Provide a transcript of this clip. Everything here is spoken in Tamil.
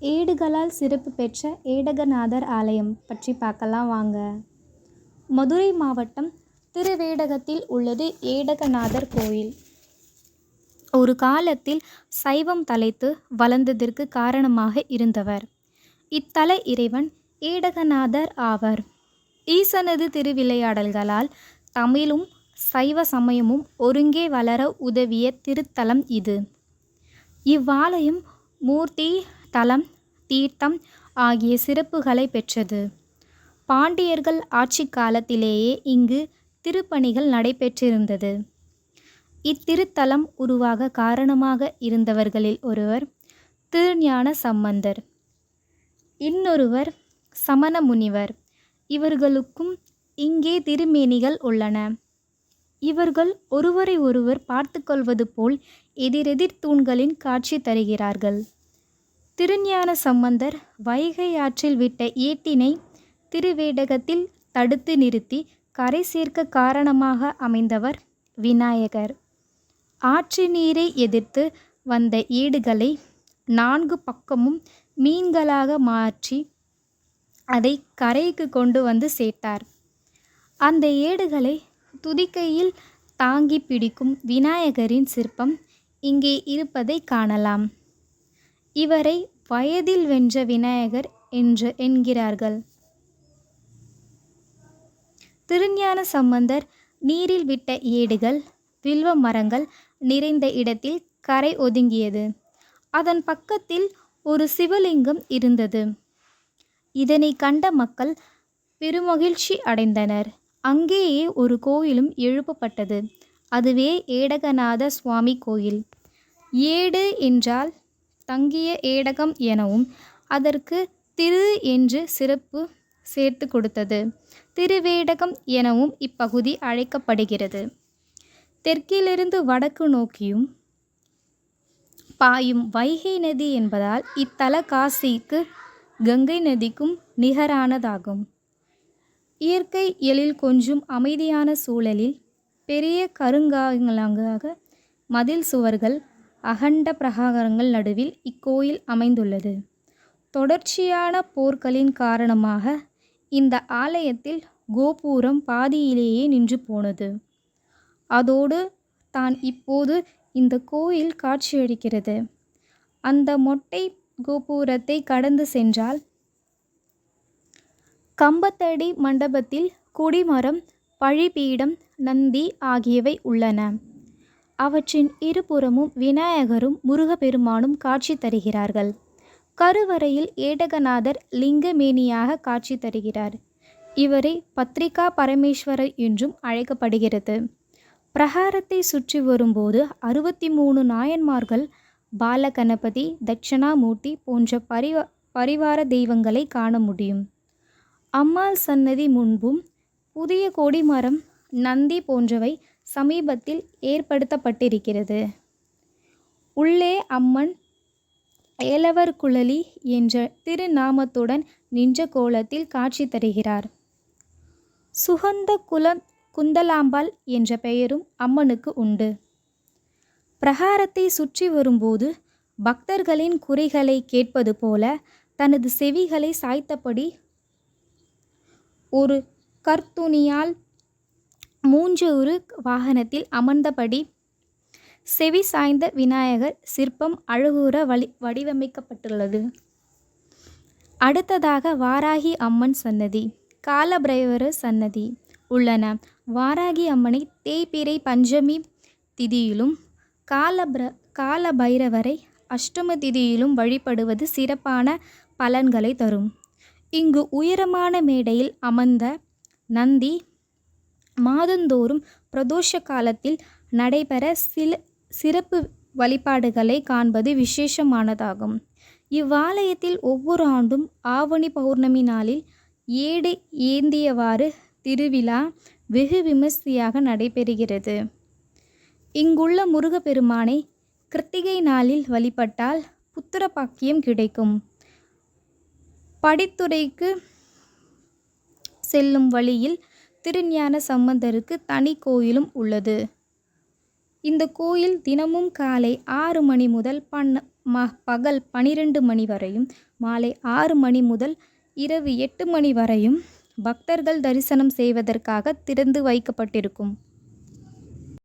ஏடுகளால் சிறப்பு பெற்ற ஏடகநாதர் ஆலயம் பற்றி பார்க்கலாம் வாங்க. மதுரை மாவட்டம் திருவேடகத்தில் உள்ளது ஏடகநாதர் கோயில். ஒரு காலத்தில் சைவம் தலைத்து வளர்ந்ததற்கு காரணமாக இருந்தவர். இத்தல இறைவன் ஏடகநாதர் ஆவர். ஈசனது திருவிளையாடல்களால் தமிழும் சைவ சமயமும் ஒருங்கே வளர உதவிய திருத்தலம் இது. இவ்வாலயம் மூர்த்தி தலம் தீர்த்தம் ஆகிய சிறப்புகளை பெற்றது. பாண்டியர்கள் ஆட்சி காலத்திலேயே இங்கு திருப்பணிகள் நடைபெற்றிருந்தது. இத்திருத்தலம் உருவாக காரணமாக இருந்தவர்களில் ஒருவர் திருஞான சம்பந்தர். இன்னொருவர் சமண முனிவர். இவர்களுக்கும் இங்கே திருமேனிகள் உள்ளன. இவர்கள் ஒருவரை ஒருவர் பார்த்து கொள்வது போல் எதிரெதிர் தூண்களின் காட்சி தருகிறார்கள். திருஞான சம்பந்தர் வைகை ஆற்றில் விட்ட ஏட்டினை திருவேடகத்தில் தடுத்து நிறுத்தி கரை சேர்க்க காரணமாக அமைந்தவர் விநாயகர். ஆற்று நீரை எதிர்த்து வந்த ஏடுகளை நான்கு பக்கமும் மீன்களாக மாற்றி அதை கரைக்கு கொண்டு வந்து சேர்த்தார். அந்த ஏடுகளை துதிக்கையில் தாங்கி பிடிக்கும் விநாயகரின் சிற்பம் இங்கே இருப்பதை காணலாம். இவரை வயதில் வென்ற விநாயகர் என்று என்கிறார்கள். திருஞான சம்பந்தர் நீரில் விட்ட ஏடுகள் வில்வ மரங்கள் நிறைந்த இடத்தில் கரை ஒதுங்கியது. அதன் பக்கத்தில் ஒரு சிவலிங்கம் இருந்தது. இதனை கண்ட மக்கள் பெருமகிழ்ச்சி அடைந்தனர். அங்கேயே ஒரு கோயிலும் எழுப்பப்பட்டது. அதுவே ஏடகநாத சுவாமி கோயில். ஏடு என்றால் தங்கிய ஏடகம் எனவும் அதற்கு திரு என்று சிறப்பு சேர்த்து கொடுத்தது. திருவேடகம் எனவும் இப்பகுதி அழைக்கப்படுகிறது. தெற்கிலிருந்து வடக்கு நோக்கியும் பாயும் வைகை நதி என்பதால் இத்தல காசிக்கு கங்கை நதிக்கும் நிகரானதாகும். இயற்கை எழில் கொஞ்சம் அமைதியான சூழலில் பெரிய கருங்காலங்காக மதில் சுவர்கள் அகண்ட பிரகாரங்கள் நடுவில் இக்கோயில் அமைந்துள்ளது. தொடர்ச்சியான போர்களின் காரணமாக இந்த ஆலயத்தில் கோபுரம் பாதியிலேயே நின்று போனது. அதோடு தான் இப்போது இந்த கோயில் காட்சியளிக்கிறது. அந்த மொட்டை கோபுரத்தை கடந்து சென்றால் கம்பத்தடி மண்டபத்தில் குடிமரம் பழிபீடம் நந்தி ஆகியவை உள்ளன. அவற்றின் இருபுறமும் விநாயகரும் முருகப்பெருமானும் காட்சி தருகிறார்கள். கருவறையில் ஏடகநாதர் லிங்கமேனியாக காட்சி தருகிறார். இவரை பத்ரிகா பரமேஸ்வரர் என்றும் அழைக்கப்படுகிறது. பிரகாரத்தை சுற்றி வரும்போது அறுபத்தி மூணு நாயன்மார்கள் பாலகணபதி தட்சணாமூர்த்தி போன்ற பரிவ பரிவார தெய்வங்களை காண முடியும். அம்மாள் சன்னதி முன்பும் புதிய கொடிமரம் நந்தி போன்றவை சமீபத்தில் ஏற்படுத்தப்பட்டிருக்கிறது. உள்ளே அம்மன் ஏலவர் குழலி என்ற திருநாமத்துடன் நின்ற கோலத்தில் காட்சி தருகிறார். சுகந்த குல குந்தலாம்பாள் என்ற பெயரும் அம்மனுக்கு உண்டு. பிரகாரத்தை சுற்றி வரும்போது பக்தர்களின் குறைகளை கேட்பது போல தனது செவிகளை சாய்த்தபடி ஒரு கர்த்துணியால் மூஞ்சூறு வாகனத்தில் அமர்ந்தபடி செவி சாய்ந்த விநாயகர் சிற்பம் அழகுற வழி வடிவமைக்கப்பட்டுள்ளது. அடுத்ததாக வாராகி அம்மன் சன்னதி காலபிரைவர சன்னதி உள்ளன. வாராகி அம்மனை தேய்பிரை பஞ்சமி திதியிலும் காலபிர கால பைரவரை அஷ்டம திதியிலும் வழிபடுவது சிறப்பான பலன்களை தரும். இங்கு உயரமான மேடையில் அமர்ந்த நந்தி மாதந்தோறும் பிரதோஷ காலத்தில் நடைபெற சில சிறப்பு வழிபாடுகளை காண்பது விசேஷமானதாகும். இவ்வாலயத்தில் ஒவ்வொரு ஆண்டும் ஆவணி பௌர்ணமி நாளில் ஏடு ஏந்தியவாறு திருவிழா வெகு விமர்சையாக நடைபெறுகிறது. இங்குள்ள முருகப்பெருமானை கிருத்திகை நாளில் வழிபட்டால் புத்திர பாக்கியம் கிடைக்கும். படித்துறைக்கு செல்லும் வழியில் திருஞான சம்பந்தருக்கு தனி கோயிலும் உள்ளது. இந்த கோயில் தினமும் காலை ஆறு மணி முதல் பன்ன ம பகல் பனிரெண்டு மணி வரையும் மாலை ஆறு மணி முதல் இரவு எட்டு மணி வரையும் பக்தர்கள் தரிசனம் செய்வதற்காக திறந்து வைக்கப்பட்டிருக்கும்.